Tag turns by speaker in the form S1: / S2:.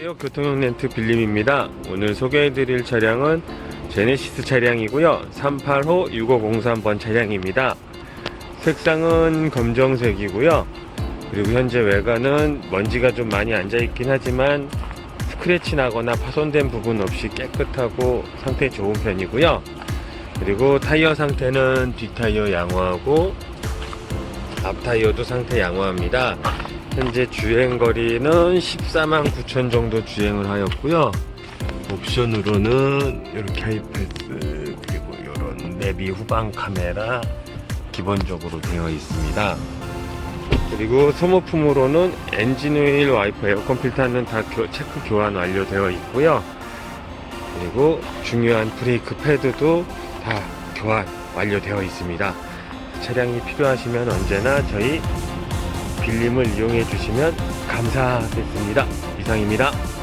S1: 안녕하세요. 교통용 렌트 빌림입니다. 오늘 소개해드릴 차량은 제네시스 차량이고요. 385 6503번 차량입니다. 색상은 검정색이고요. 그리고 현재 외관은 먼지가 좀 많이 앉아있긴 하지만 스크래치 나거나 파손된 부분 없이 깨끗하고 상태 좋은 편이고요. 그리고 타이어 상태는 뒷타이어 양호하고 앞타이어도 상태 양호합니다. 현재 주행 거리는 14만 9천 정도 주행을 하였고요. 옵션으로는 이렇게 하이패스 그리고 이런 내비 후방 카메라 기본적으로 되어 있습니다. 그리고 소모품으로는 엔진 오일, 와이퍼, 에어컨 필터는 다 교- 체크 교환 완료되어 있고요. 그리고 중요한 브레이크 패드도 다 교환 완료되어 있습니다. 차량이 필요하시면 언제나 저희 빌림을 이용해 주시면 감사하겠습니다. 이상입니다.